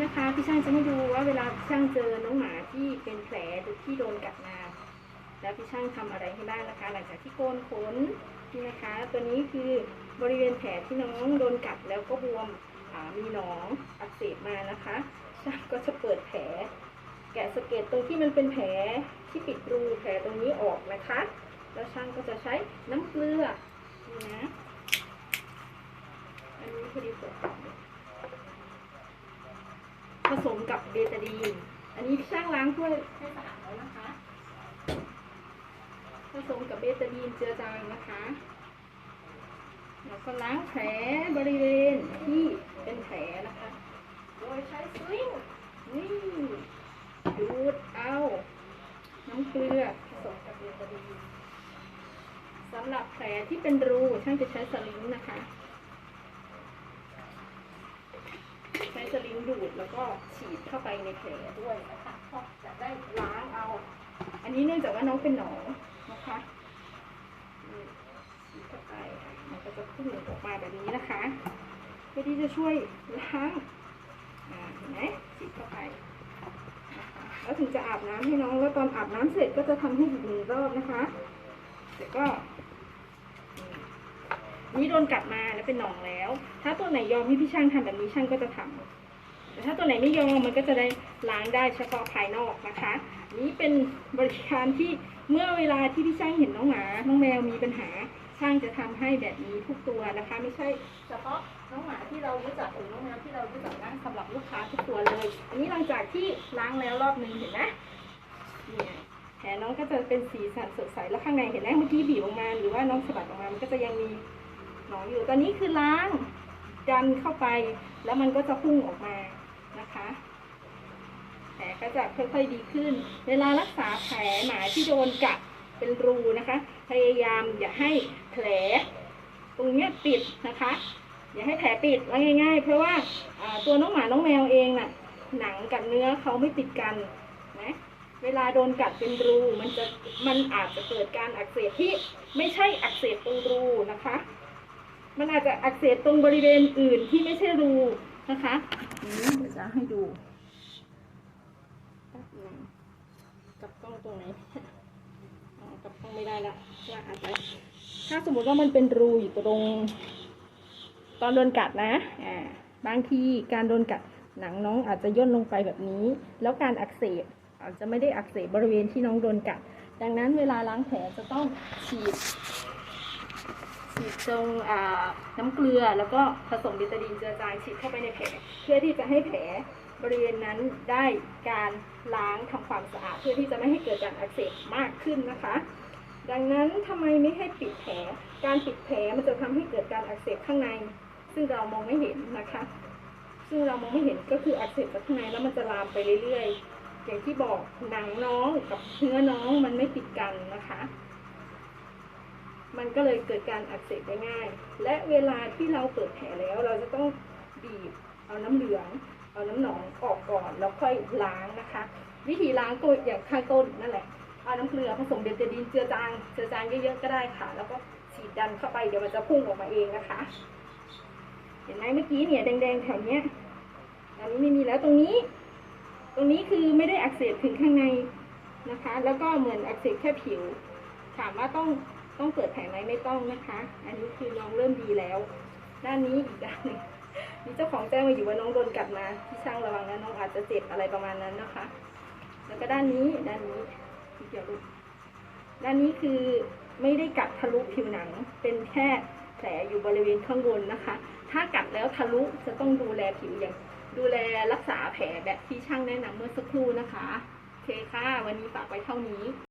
นะคะพี่ช่างจะให้ดูว่าเวลาพี่ช่างเจอน้องหมาที่เป็นแผลหรือที่โดนกัดมาแล้วพี่ช่างทำอะไรให้บ้างนะคะ หลังจากที่โกนขนนี่นะคะ ตัวนี้คือบริเวณแผลที่น้องโดนกัดแล้วก็บวมมีหนองอักเสบมานะคะช่างก็จะเปิดแผล แกะสะเก็ดตรงที่มันเป็นแผลที่ปิดรูแผลตรงนี้ออกนะคะ แล้วช่างก็จะใช้น้ำเกลือนี่นะอันนี้พอดีสด ผสม กับเบตาดีน อันนี้ช่างล้างถ้วยให้สะอาดแล้วนะคะ ผสมกับเบตาดีนเจือจางนะคะ แล้วก็ล้างแผลบริเวณที่เป็นแผลนะคะ โดยใช้สวิงนี่ดูดเอาน้ำเกลือผสมกับเบตาดีนสำหรับแผลที่เป็นรูช่างจะใช้สลิงนะคะ ใช้สลิงดูดแล้วก็ฉีดเข้าไปในแผลด้วยนะคะเพราะจะได้ล้างเอา อันนี้เนื่องจากว่าน้องเป็นหนองนะคะฉีดเข้าไปมันก็จะพุ่งออกมาแบบนี้นะคะเพื่อที่จะช่วยล้างเห็นไหมฉีดเข้าไปนะะแล้วถึงจะอาบน้ำให้น้องแล้วตอนอาบน้ำเสร็จก็จะทำให้อีกหนึ่งรอบนะคะเสร็จก็ นี่โดนกัดมาแล้วเป็นหนองแล้ว ถ้าตัวไหนยอมให้พี่ช่างทำแบบนี้ช่างก็จะทำ แต่ถ้าตัวไหนไม่ยอมมันก็จะได้ล้างได้เฉพาะภายนอกนะคะ นี่เป็นบริการที่เมื่อเวลาที่พี่ช่างเห็นน้องหมา น้องแมวมีปัญหา ช่างจะทำให้แบบนี้ทุกตัวนะคะ ไม่ใช่เฉพาะน้องหมาที่เรารู้จักหรือน้องแมวที่เรารู้จักนะสำหรับลูกค้าทุกตัวเลย อันนี้หลังจากที่ล้างแล้วรอบนึงเห็นไหมเนี่ยแผลน้องก็จะเป็นสีสันสดใสแล้วข้างในเห็นไหมเมื่อกี้บีบออกมาหรือว่าน้องสะบัดออกมามันก็จะยังมีหนองอยู่ตอนนี้คือล้างดันเข้าไปแล้วมันก็จะพุ่งออกมา นะคะ แผลก็จะค่อยๆดีขึ้น เวลารักษาแผลหมาที่โดนกัดเป็นรูนะคะ พยายามอย่าให้แผล ตรงเนี้ยปิดนะคะ อย่าให้แผลปิดว่าง่าย ๆ เพราะว่าอ่าตัวน้องหมาน้องแมวเองน่ะ หนังกับเนื้อเขาไม่ติดกันนะเวลาโดนกัดเป็นรูมันจะมันอาจจะเกิดการอักเสบที่ไม่ใช่อักเสบตรงรูนะคะ มันอาจจะอักเสบตรงบริเวณอื่นที่ไม่ใช่รู นะคะอืมเดี๋ยวจะให้ดูแป๊บหนึงกลับกล้องตรงไหนอ๋อกลับกล้องไม่ได้ละลากอาจจะถ้าสมมติว่ามันเป็นรูอยู่ตรง ตอนโดนกัดนะอ่าบางทีการโดนกัดหนังน้องอาจจะย่นลงไปแบบนี้ แล้วการอักเสบอาจจะไม่ได้อักเสบบริเวณที่น้องโดนกัด ดังนั้นเวลาล้างแผลจะต้องฉีด ฉีดตรงน้ำเกลือแล้วก็ผสมเบตาดีนเจือจางฉีดเข้าไปในแผลเพื่อที่จะให้แผลบริเวณนั้นได้การล้างทำความสะอาดเพื่อที่จะไม่ให้เกิดการอักเสบมากขึ้นนะคะ ดังนั้นทำไมไม่ให้ปิดแผล การปิดแผลมันจะทำให้เกิดการอักเสบข้างใน ซึ่งเรามองไม่เห็นนะคะ ซึ่งเรามองไม่เห็นก็คืออักเสบจากข้างในแล้วมันจะลามไปเรื่อยๆ อย่างที่บอกหนังน้องกับเนื้อน้องมันไม่ติดกันนะคะ มันก็เลยเกิดการอักเสบได้ง่าย และเวลาที่เราเปิดแผลแล้วเราจะต้องบีบเอาน้ำเหลือง เอาน้ำหนองออกก่อน แล้วค่อยล้างนะคะ วิธีล้างก็อย่างข้างต้นนั่นแหละ เอาน้ำเกลือผสมเบตาดีนเจือจาง เจือจางเยอะๆก็ได้ค่ะ แล้วก็ฉีดดันเข้าไปเดี๋ยวมันจะพุ่งออกมาเองนะคะ เห็นไหมเมื่อกี้เนี่ยแดงๆแถวเนี้ยอันนี้ไม่มีแล้วตรงนี้ ตรงนี้คือไม่ได้อักเสบถึงข้างในนะคะ แล้วก็เหมือนอักเสบแค่ผิว ถามว่าต้อง ต้องเปิดแผลไหมไม่ต้องนะคะ อันนี้คือน้องเริ่มดีแล้ว ด้านนี้อีกด้านหนึ่งมีเจ้าของแจ้งมาอยู่ว่าน้องโดนกัดมาที่ช่างระวังนะน้องอาจจะเจ็บอะไรประมาณนั้นนะคะ แล้วก็ด้านนี้ด้านนี้ที่เกี่ยวกับด้านนี้คือไม่ได้กัดทะลุผิวหนัง เป็นแค่แผลอยู่บริเวณข้างบนนะคะ ถ้ากัดแล้วทะลุจะต้องดูแลผิวอย่าง ดูแลรักษาแผลแบบที่ช่างแนะนำเมื่อสักครู่นะคะ โอเคค่ะ วันนี้ฝากไว้เท่านี้